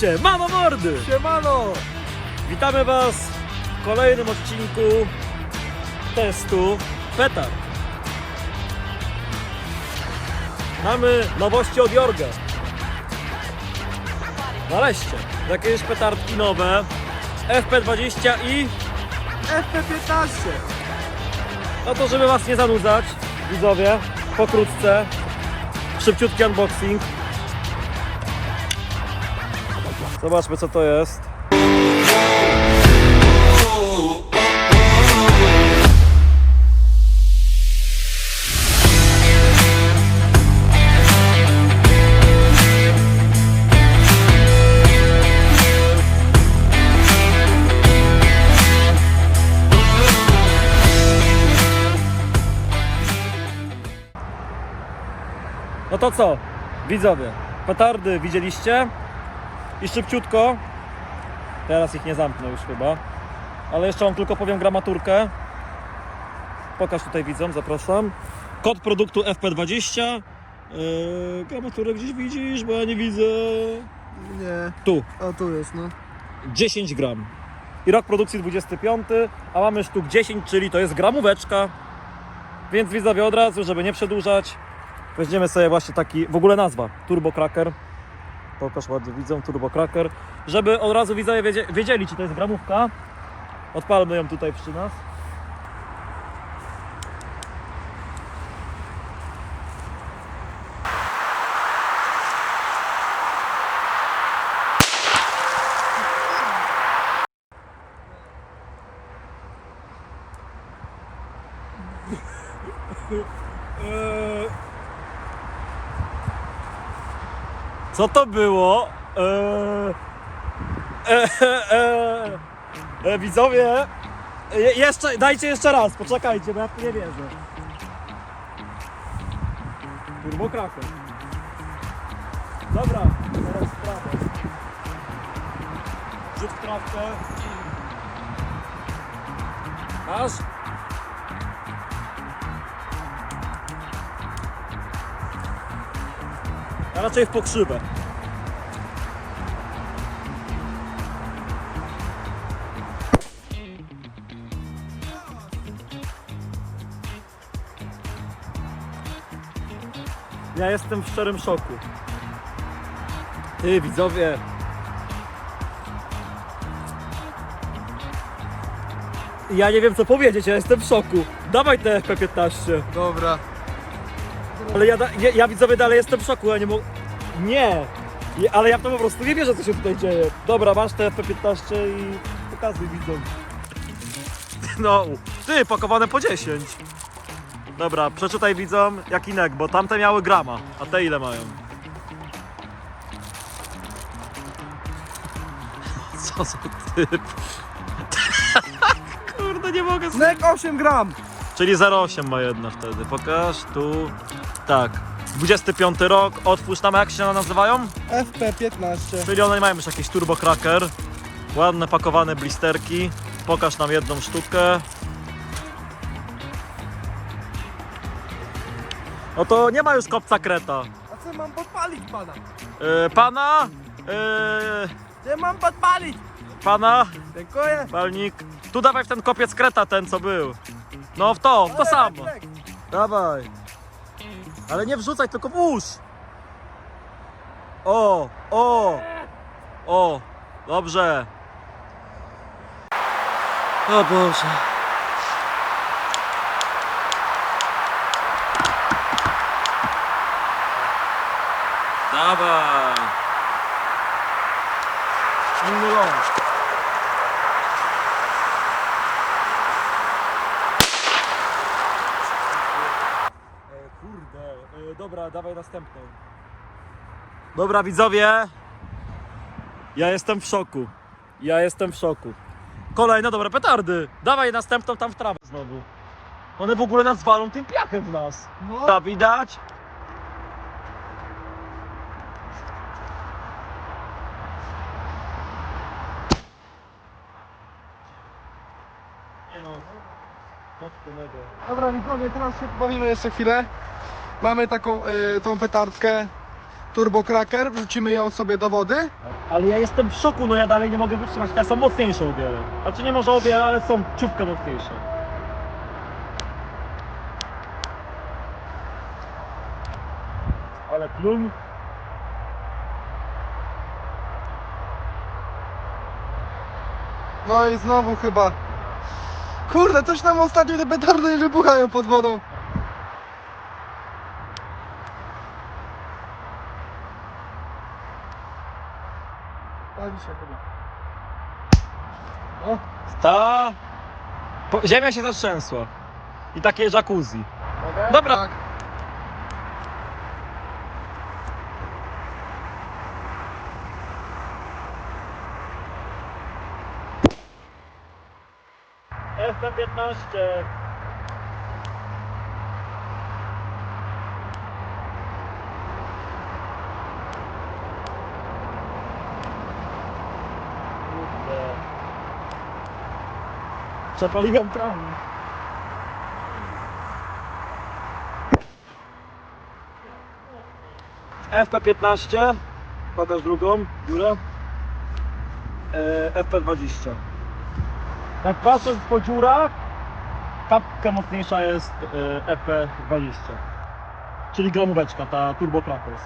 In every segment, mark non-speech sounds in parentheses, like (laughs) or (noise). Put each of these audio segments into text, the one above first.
Siemano mordy! Siemano! Witamy Was w kolejnym odcinku testu petard. Mamy nowości od Jorga. Nareszcie, jakieś petardki nowe. FP20 i FP15! no to żeby Was nie zanudzać, widzowie, pokrótce, szybciutki unboxing. Zobaczmy co to jest. No to co, widzowie, petardy widzieliście i szybciutko, teraz ich nie zamknę już chyba, ale jeszcze wam tylko powiem gramaturkę. Pokaż tutaj widzom, zapraszam. Kod produktu FP20. Yy, gramaturę gdzieś widzisz, bo ja nie widzę. Nie, Tu, o tu jest no. 10 gram. I rok produkcji 25, a mamy sztuk 10, czyli to jest gramóweczka. Więc widzowie od razu, żeby nie przedłużać, weźmiemy sobie właśnie taki, w ogóle nazwa, Turbo Cracker. Pokaż ładnie widzą, Turbo Cracker. Żeby od razu widzowie wiedzie- wiedzieli, czy to jest gramówka. Odpalmy ją tutaj przy nas. Eee, Co to było? Eee, widzowie, je, jeszcze, dajcie jeszcze raz, poczekajcie, bo ja w to nie wierzę. Turbo Kraken. Dobra, teraz w prawo. Rzut w trawkę. A raczej w pokrzywę. Ja jestem w szczerym szoku. Ty widzowie. Ja nie wiem co powiedzieć, ja jestem w szoku. Dawaj te FP15. Dobra. Ale ja, da- ja, ja widzowie dalej jestem w szoku, ja nie mogę. Nie! Je- Ale ja w to po prostu nie wierzę, co się tutaj dzieje. Dobra, masz te FP15 i pokazuj widzom. (laughs) No, ty, pakowane po 10. Dobra, przeczytaj widzom jaki nek, bo tamte miały grama, a te ile mają? (laughs) Co za typ? (laughs) Kurde, nie mogę sobie... Nek 8 gram! Czyli 0,8 ma jedna wtedy. Pokaż tu. Tak. 25 rok, otwórz tam jak się one nazywają? FP15. Czyli one mają już jakiś turbo cracker. Ładne pakowane blisterki. Pokaż nam jedną sztukę. No to nie ma już kopca kreta. A co mam podpalić pana? Yy, pana? Yy, Co mam podpalić? pana? Dziękuję. Palnik. Tu dawaj w ten kopiec kreta, ten co był. No w to, w to Ale samo. lek, lek. Dawaj. Ale nie wrzucaj, tylko włóż. O, o, o, dobrze. O Boże. Dawaj. Inny rąk. E, kurde, e, dobra, dawaj następną. Dobra, widzowie. Ja jestem w szoku. Ja jestem w szoku. Kolejne dobre petardy. Dawaj następną tam w trawę znowu. One w ogóle nas walą tym piachem w nas. No. To widać? Nie no. Dobra, widzowie, teraz się pobawimy jeszcze chwilę. Mamy taką y, tą petardkę Turbo Cracker, wrzucimy ją sobie do wody. Ale ja jestem w szoku, no ja dalej nie mogę wytrzymać, te są mocniejsze o wiele. Znaczy nie może o wiele, ale są ciupkę mocniejsze. Ale plum. No i znowu chyba. Kurde, coś nam ostatnio te petardy nie wybuchają pod wodą. Bawi się chyba. O, Po... Ziemia się zatrzęsła. I takie jacuzzi. mogę? Dobra. Tak. 15. Zapaliłem prawo. FP15, pokaż drugą dziurę. E, FP20. Jak patrząc po dziurach, kapka mocniejsza jest e, FP20. Czyli gramóweczka, ta Turbo Crackers.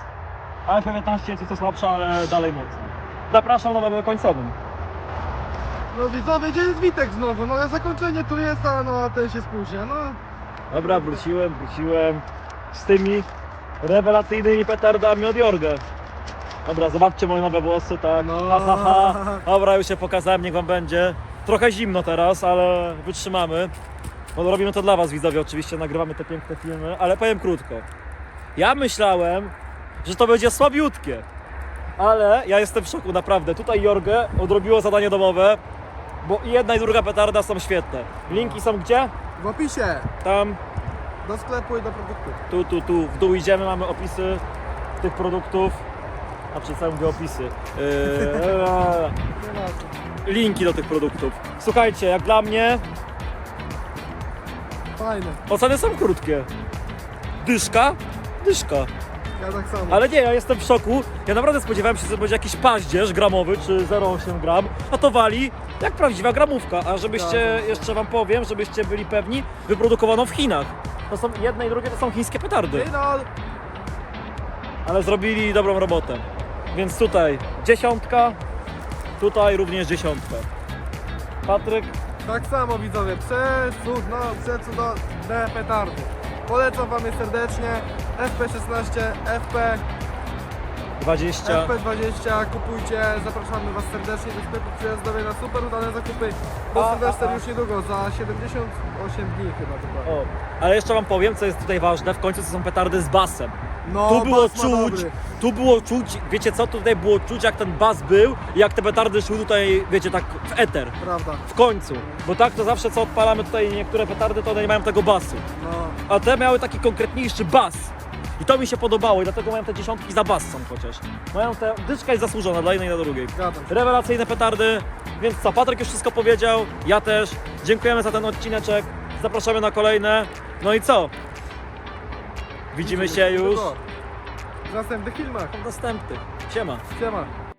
A FP15 jest nieco słabsza, ale dalej mocna. Zapraszam na webę końcowym. No widzowie, gdzie jest Witek znowu? No zakończenie tu jest, a no a ten się spóźnia. No, Dobra, wróciłem, wróciłem z tymi rewelacyjnymi petardami od Jorgę. Dobra, zobaczcie moje nowe włosy, tak. No. Ha, ha, ha. Dobra, już się pokazałem, niech wam będzie. Trochę zimno teraz, ale wytrzymamy. Bo robimy to dla was, widzowie, oczywiście nagrywamy te piękne filmy, ale powiem krótko. Ja myślałem, że to będzie słabiutkie, ale ja jestem w szoku, naprawdę. Tutaj Jorgę odrobiło zadanie domowe, bo i jedna i druga petarda są świetne. Linki są gdzie? w opisie Tam do sklepu i do produktu. tu, tu, tu, w dół idziemy, mamy opisy tych produktów. A przed całym mówię opisy. Yy, co. linki do tych produktów. Słuchajcie, jak dla mnie Fajne. oceny są krótkie. Dyszka? Dyszka. Ja tak samo. Ale nie, ja jestem w szoku. Ja naprawdę spodziewałem się, że to będzie jakiś paździerz gramowy, czy 0,8 gram, a to wali jak prawdziwa gramówka. A żebyście, się. jeszcze wam powiem, żebyście byli pewni, wyprodukowano w Chinach. To są jedne i drugie to są chińskie petardy. Ale ale zrobili dobrą robotę. Więc tutaj dziesiątka, tutaj również dziesiątka. Patryk, Tak samo widzowie, przecudno, przecudowne petardy. Polecam wam je serdecznie. FP16, FP, 20. FP20, kupujcie, zapraszamy was serdecznie do sklepu przyjazdowej na super udane zakupy. Bo A, Sylwester a, a. już niedługo, za 78 dni chyba dokładnie. O, ale jeszcze wam powiem, co jest tutaj ważne, w końcu to są petardy z basem. No, Tu było bas ma czuć, dobry. tu było czuć, wiecie co, tutaj było czuć jak ten bas był i jak te petardy szły tutaj, wiecie, tak w eter. Prawda, W końcu. Bo tak to zawsze co odpalamy tutaj niektóre petardy, to one nie mają tego basu. no. A te miały taki konkretniejszy bas. I to mi się podobało i dlatego mają te dziesiątki za bas są chociaż. Mają te, dyczka jest zasłużona dla jednej i dla drugiej. Zgadzam się. Rewelacyjne petardy, więc co, Patryk już wszystko powiedział, ja też. Dziękujemy za ten odcineczek, zapraszamy na kolejne. No i co? Widzimy się już W następnych filmach. w następnych. Siema. Siema.